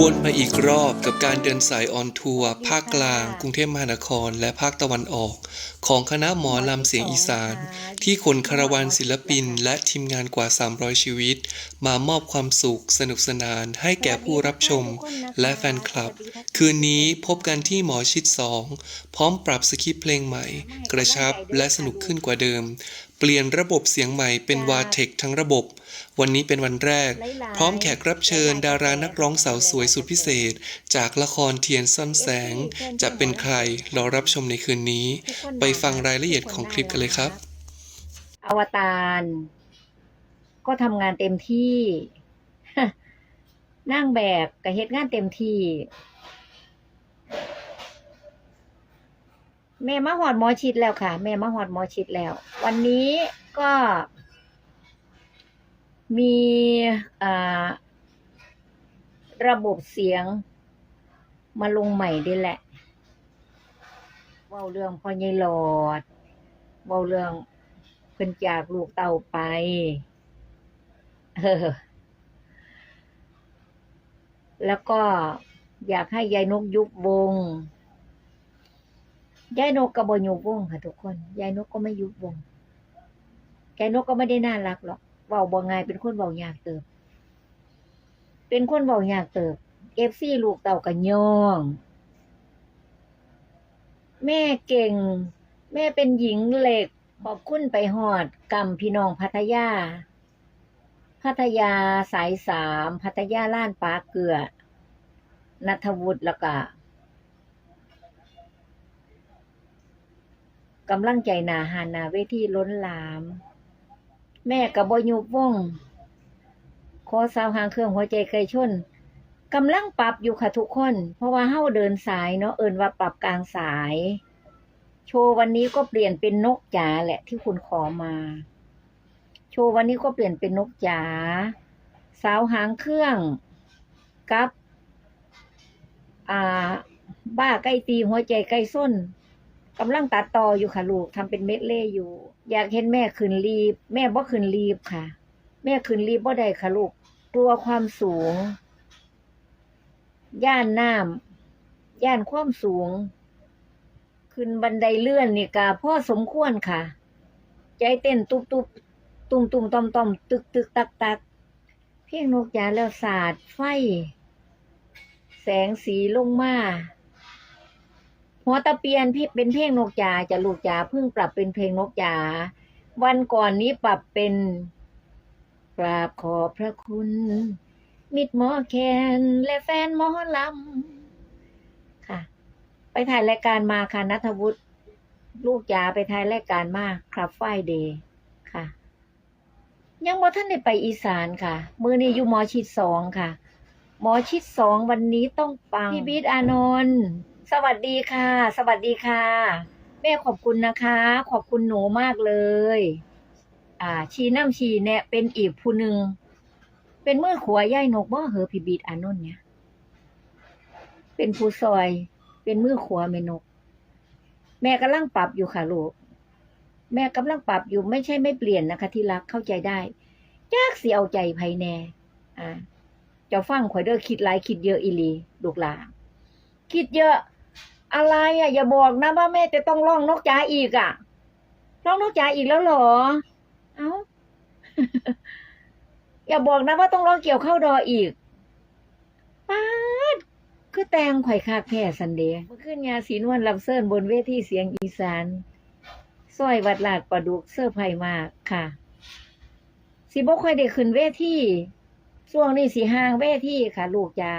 วนมาอีกรอบกับการเดินสายออนทัวร์ภาคกลาง กรุงเทพมหานคร และภาคตะวันออก ของคณะหมอลำเสียงอีสาน ที่ขนคาราวานศิลปิน และทีมงานกว่า 300 ชีวิต มามอบความสุขสนุกสนานให้แก่ผู้รับชม และแฟนคลับ คืนนี้พบกันที่หมอชิด 2 พร้อมปรับสคริปต์เพลงใหม่ กระชับและสนุกขึ้นกว่าเดิม ลี่ยนระบบเสียงใหม่เป็นวาเทคทั้งระบบ วันนี้เป็นวันแรก พร้อมแขกรับเชิญ ดารานักร้องสาวสวยสุดพิเศษ จากละครเทียนซ่อนแสง จะเป็นใครรอรับชมในคืนนี้ ไปฟังรายละเอียดของคลิปกันเลยครับ อวตารก็ทำงานเต็มที่นั่งแบบกับเฮ็ดงานเต็มที่ แม่มาหอดหมอชิดแล้วค่ะ แม่มาหอดหมอชิดแล้ว วันนี้ก็ มีระบบเสียงมาลงใหม่ด้วยแหละเว้าเรื่องพ่อใหญ่หลอดเว้าเรื่องเพิ่นจากลูกเต่าไป เออ แล้วก็อยากให้ยายนกยุบวง ยายนกก็บ่ยุบวงค่ะทุกคน ยายนกก็ไม่ยุบวง ยายนกก็ไม่ได้น่ารักหรอกเว้าบ่ง่ายเป็นคนเว้ายากเติบ เป็นคนเว้ายากเติบ เอฟซีลูกเต่าก็ย่อง แม่เก่ง แม่เป็นหญิงเหล็ก ขอบคุณไปหอดกำพี่น้องพัทยา พัทยาสายสาม พัทยาล้านปลาเกลือนัทวุฒิแล้วก็ กำลังใจหนาหานาเวทีล้นหลาม แม่กับบยุบวงขอสาวหางเครื่องหัวใจไกลชนกำลังปรับอยู่ค่ะทุกคน เพราะว่าเฮ้าเดินสายเนาะเอินว่าปรับกลางสาย โชว์วันนี้ก็เปลี่ยนเป็นนกจ๋าแหละที่คุณขอมา โชว์วันนี้ก็เปลี่ยนเป็นนกจ๋าสาวหางเครื่องกับ อ่า บ้าใกล้ตีหัวใจใกล้ส้น กำลังตัดต่ออยู่ค่ะลูกทำเป็นเม็ดเล่อยู่ อยากเห็นแม่ขึ้นรีบ แม่บ่ขึ้นรีบค่ะ แม่ขึ้นรีบบ่ได้ค่ะลูกกลัวความสูง ย่านน้ำย่านความสูง ขึ้นบันไดเลื่อนนี่กะพ่อสมควรค่ะ ใจเต้นตุบตุบตุ่มตุ่มตอมตอมตึกตึกตักตักเพียงนกยาแล้วสาดไฟ แสงสีลงมา หัวตะเปียนเป็นเพลงนกยาจะลูกยาเพิ่งปรับเป็นเพลงนกยาวันก่อนนี้ปรับเป็นกราบขอบพระคุณ มิดหมอแคนและแฟนหมอลำค่ะ ไปถ่ายรายการมาค่ะนัทวุฒิลูกยาไปถ่ายรายการมาครับไฟเดย์ค่ะ ยังบ่ท่านได้ไปอีสานค่ะ มือนี้อยู่หมอชิดสองค่ะ หมอชิดสองวันนี้ต้องปังพี่บิ๊ดอานนท์ สวัสดีค่ะ สวัสดีค่ะ แม่ขอบคุณนะคะ ขอบคุณหนูมากเลย อ่า ชีน้ำชีเนี่ยเป็นอีกผู้หนึ่งเป็นมือขวาย่ายนกบ่เหอพี่บิ๊ดอานนท์เนี่ย เป็นผู้ซอย เป็นมือขวาแม่นก แม่กำลังปรับอยู่ค่ะลูกแม่กำลังปรับอยู่ไม่ใช่ไม่เปลี่ยนนะคะ ที่รักเข้าใจได้ยากสิเอาใจภายแน่ อ่าเจ้าฟังข่อยเด้อคิดหลายคิดเยอะอีลีลูกหลานคิดเยอะ อะไรอะ อย่าบอกนะว่าแม่จะต้องร้องนกจ๋าอีกอะร้องนกจ๋าอีกแล้วเหรอ เอ้า อย่าบอกนะว่าต้องร้องเกี่ยวเข้าดออีกป๊าดคือแตงไข่อยคากแพ่สันเดย์เมื่อคืนยาสีนวลลำเซินบนเวทีเสียงอีสานซอยวัดลาดประดุกเสื้อร์ไผ่มากค่ะสิบ่ค่อยได้ขึ้นเวทีช่วงนี้สิห่างเวทีค่ะ ลูกจ๋า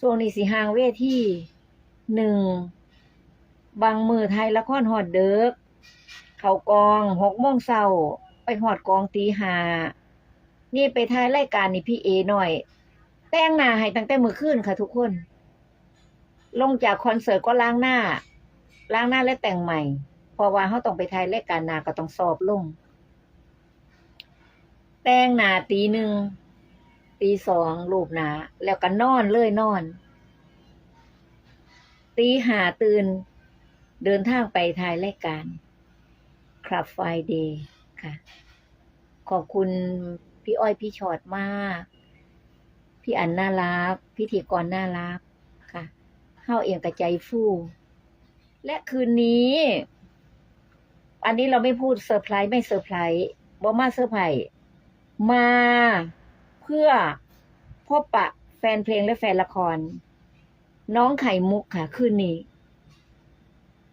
ช่วงนี้สิห่างเวที หนึ่งบางมือไทยละครหอดเด็กเขากองหกโมงเช้าไปหอดกองตีหานี่ไปถ่ายรายการนี่พี่เอหน่อย แต่งหน้าให้ตั้งแต่มือคืนค่ะทุกคน ลงจากคอนเสิร์ตก็ล้างหน้า ล้างหน้าและแต่งใหม่พราะว่าเขาต้องไปถ่ายรายการหนาก็ต้องสอบลง แต่งหน้าตีหนึ่งตีสองรูปหนาแล้วก็นอนเลยนอน ตีหาตื่น เดินทางไปถ่ายรายการครับไฟเดย์ค่ะ ขอบคุณพี่อ้อยพี่ชอดมาก พี่อันน่ารัก พิธีกรน่ารักค่ะเฮาเอียงกระใจฟู่และคืนนี้ อันนี้เราไม่พูดเซอร์ไพรส์ไม่เซอร์ไพรส์บ่มาเซอร์ไพรส์มาเพื่อพบปะแฟนเพลงและแฟนละคร น้องไข่มุกค่ะคืนนี้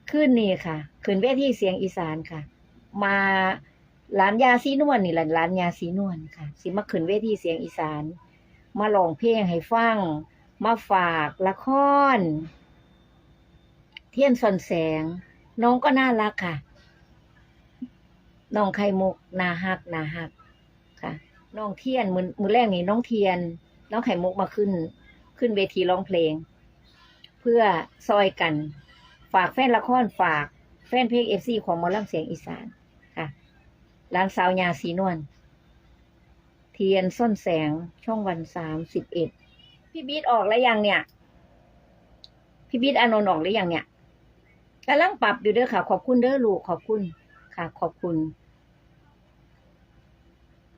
คืนนี้ค่ะคืนเวทีเสียงอีสานค่ะ มาร้านยาสีนวลนี่แหละร้านยาสีนวลค่ะ สิมาขึ้นเวทีเสียงอีสาน มาลองเพลงให้ฟัง มาฝากละคร เทียนสอนแสง น้องก็น่ารักค่ะ น้องไข่มุกนาฮักนาฮักค่ะ น้องเทียนมือมือแรกนี่น้องเทียน น้องไข่มุกมาขึ้น ขึ้นเวทีร้องเพลง เพื่อซอยกัน ฝากแฟนละครฝากแฟนเพลงเอฟซีของมอลำเสียงอีสานค่ะร้านสาวยาสีนวลเทียนส้นแสงช่องวันสามสิบเอ็ดพี่บีทออกแล้วยังเนี่ย พี่บีทอานนท์ออกหรือยังเนี่ยกำลังปรับอยู่เด้อค่ะ ขอบคุณเด้อลูกขอบคุณค่ะ ขอบคุณ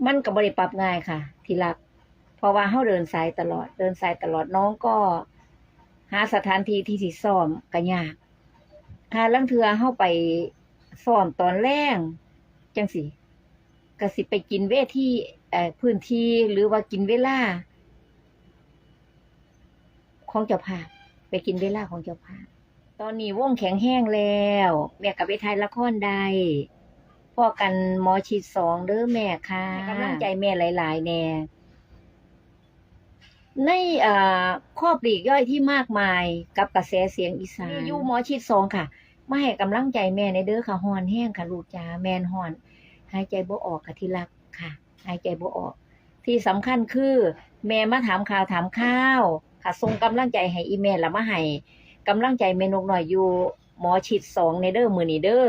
มันกับบริปรับง่ายค่ะ ที่รัก เพราะว่าเฮาเดินสายตลอด เดินสายตลอดน้องก็ หาสถานที่ที่สิซ้อมก็ยากหาลังเทือเฮาไปซ้อมตอนแรกจังสิก็สิไปกินเวทีเอ่อพื้นที่หรือว่ากินเวลาของเจ้าภาพไปกินเวลาของเจ้าภาพตอนนี้วงแข็งแห้งแล้วแม่กับไปถ่ายละครได้พ่อกันหมอชิดสองเด้อแม่ค่ะกำลังใจแม่หลาย ๆ แน่ ในข้อปลีกย่อยที่มากมายกับกระแสเสียงอีสานยู่หมอชิดสองค่ะมาให้กำลังใจแม่ในเด้อค่ะฮอนแห้งค่ะลูกจ๋าแมนฮอน หายใจบ่ออกค่ะที่รักค่ะ หายใจบ่ออก ที่สำคัญคือ แม่มาถามข่าวถามข้าว ค่ะส่งกำลังใจให้อีแม่ละมาให้กำลังใจแม่นกหน่อยอยู่หมอชิดสองในเด้อมือนีเด้อ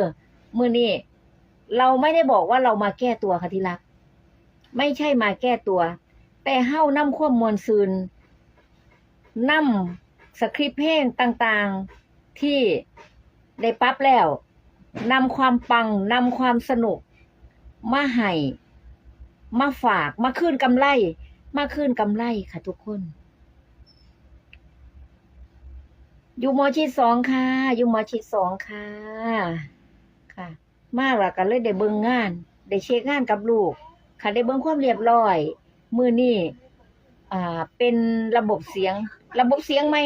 มือนี้เราไม่ได้บอกว่าเรามาแก้ตัวค่ะที่รัก ไม่ใช่มาแก้ตัว แต่เฮ้านำความมวลซืนนำสคริปต์เพลงต่างๆที่ได้ปรั๊บแล้วนำความปังนำความสนุก มาให้มาฝาก มาคืนกำไร มาคืนกำไรค่ะทุกคน อยู่หมอชิดสองค่ะ อยู่หมอชิดสองค่ะ ค่ะ มากละกันเลยได้เบิ่งงาน ได้เช็คงานกับลูก ค่ะได้เบิ่งความเรียบร้อย มือนี่อ่าเป็นระบบเสียง ระบบเสียงใหม่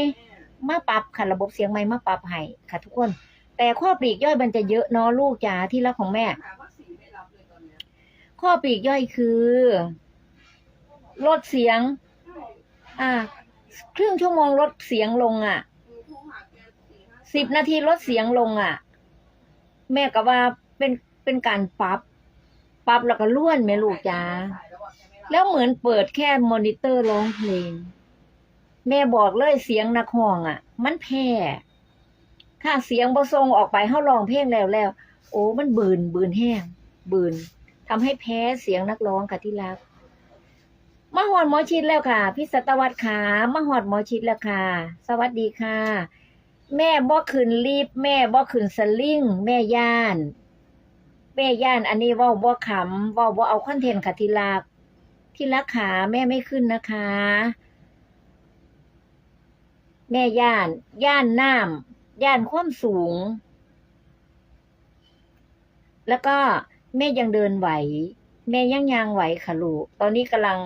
มาปรับค่ะระบบเสียงใหม่มาปรับให้ค่ะ ทุกคน แต่ข้อปลีกย่อยมันจะเยอะเนาะลูกจ๋าที่รักของแม่ ข้อปลีกย่อยคือลดเสียง อ่า ครึ่งชั่วโมงลดเสียงลงอะสิบนาทีลดเสียงลงอะ แม่ก็ว่าเป็นเป็นการปรับ ปรับแล้วก็ล้วนแม่ลูกจ้า แล้วเหมือนเปิดแค่มอนิเตอร์ร้องเพลง แม่บอกเลยเสียงนักห้องอะ มันแพ้ถ้าเสียงบ่ทรงออกไปเฮาร้องเพลงแล้วแล้ว โอ้ มันบืนบืนแห้ง บืนทำให้แพ้เสียงนักร้องค่ะที่รักมาหอดหมอชิดแล้วค่ะ พี่สัตวัตขามาหอดหมอชิดแล้วค่ะ สวัสดีค่ะ แม่บ่ขึ้นรีบ แม่บ่ขึ้นสลิงแม่ย่าน แม่ย่านอันนี้ว่าบ่ขำว่าบ่เอาคอนเทนต์ค่ะที่รัก ที่รักขาแม่ไม่ขึ้นนะคะ แม่ย่าน ย่านน้ำย่านความสูง แล้วก็แม่ยังเดินไหว แม่ยังยางไหวค่ะลูก ตอนนี้กำลัง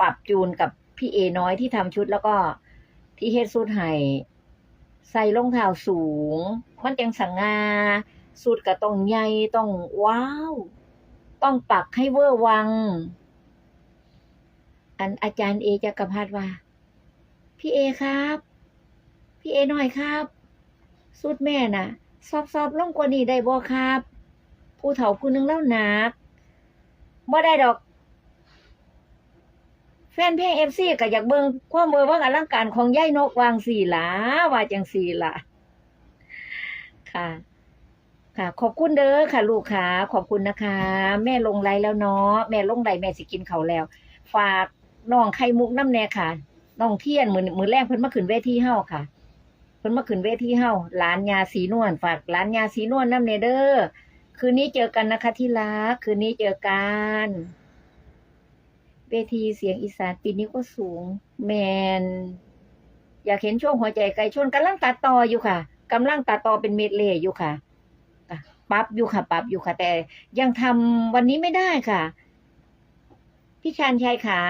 ปรับจูนกับพี่เอน้อยที่ทำชุดแล้วก็ที่เฮ็ดสูทให้ใส่รองเท้าสูง มันจังสังงาสูทก็ต้องใหญ่ต้องว้าว ต้องปักให้เวอร์วัง อันอาจารย์เอจักรพัฒว่า พี่เอครับ พี่เอหน่อยครับ สุดแม่น่ะสอบสอบลงกว่านี้ได้บ่ครับ ผู้เฒ่าผู้นึงแล้วหนักบ่ได้ดอก แฟนเพลงเอฟซีก็อยากเบิ่งความเบอร์ว่าอลังการของย่ายนกวางสี่หลาว่าจังสี่หล่ะค่ะค่ะ ขอบคุณเด้อค่ะ ลูกค่ะ ขอบคุณนะคะ แม่ลงไลแล้วเนาะแม่ลงไลแม่สิกินเขาแล้ว ฝาก น้องไข่มุกน้ำแน่ค่ะน้องเทียนมือมือแรกเพิ่นมาขึ้นเวทีเฮาค่ะ เพิ่นมาขึ้นเวทีเฮาร้านยาสีนวลฝากร้านยาสีนวลน้ำเนเด้อคืนนี้เจอกันนะคะที่รักคืนนี้เจอกันเวทีเสียงอีสานปีนี้ก็สูง แมน อยากเห็นช่วงหัวใจไก่ชนกำลังตัดต่ออยู่ค่ะกำลังตัดต่อเป็นเมดเลย์อยู่ค่ะอะปรับอยู่ค่ะปรับอยู่ค่ะ แต่ยังทำวันนี้ไม่ได้ค่ะ พี่ชานชัยขา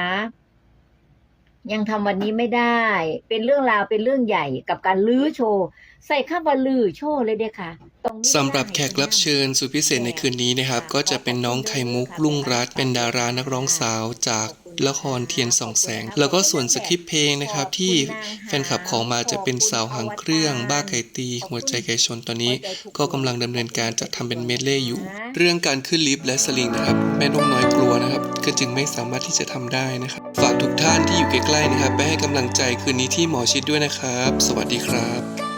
ยังทำวันนี้ไม่ได้ เป็นเรื่องราวเป็นเรื่องใหญ่กับการลื้อโชว์ ใส่ข้าว่าลื้อโชว์เลยเด้อค่ะตรงนี้สำหรับแขกรับเชิญสุดพิเศษในคืนนี้นะครับ ก็จะเป็นน้องไข่มุกลุงรัตน์เป็นดารานักร้องสาวจากละครเทียนสองแสง แล้วก็ส่วนสคริปต์เพลงนะครับ ที่แฟนคลับขอมาจะเป็นสาวหางเครื่อง บ้าไก่ตี หัวใจไก่ชนตอนนี้ ก็กำลังดำเนินการจัดทำเป็นเมดเล่อยู่ เรื่องการขึ้นลิฟต์และสลิงนะครับ แม่นกน้อยกลัวนะครับ ก็จึงไม่สามารถที่จะทำได้นะครับ ฝากทุกท่านที่อยู่ใกล้ๆนะครับ ไปให้กำลังใจคืนนี้ที่หมอชิดด้วยนะครับ สวัสดีครับ